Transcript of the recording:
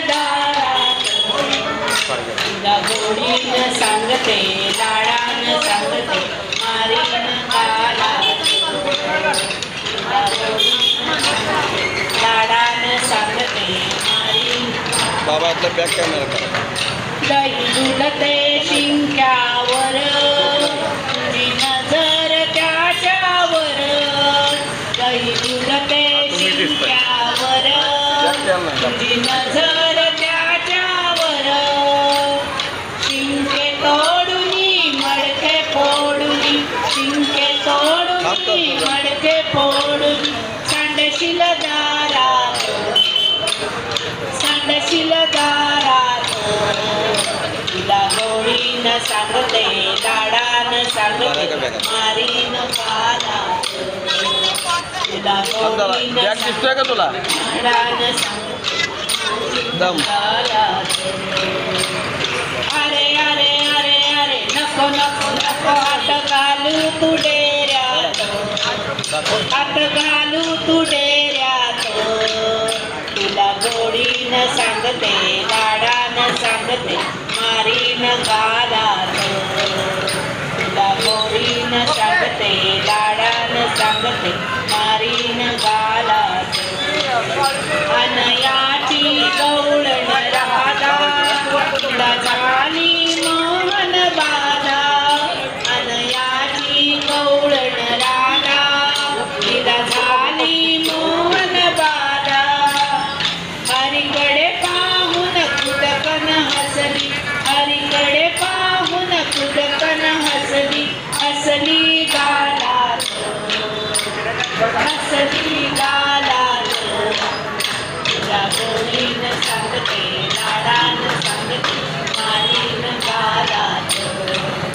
दारा गोडीन सांगते लाडान सांगते मारीन सांगते मारीन कॅमेरा करा. झुलते शिंक्यावर नजर त्याच्यावर दही झुलते शिंक्यावर नजर सांडशील दारात सांडशील दारात गोळीनं सांगते लाडानं सांगते मारीन गाला तुला गोळीनं दिसतोय का तुला लाडानं सांगते अरे अरे अरे अरे नको नको नको हात घालू तुडे हात घालू तू डेऱ्यात तुला गोडीनं सांगते लाडान सांगते मारीन गालात तुला गोडीनं सांगते लाडान सांगते मारीन गालात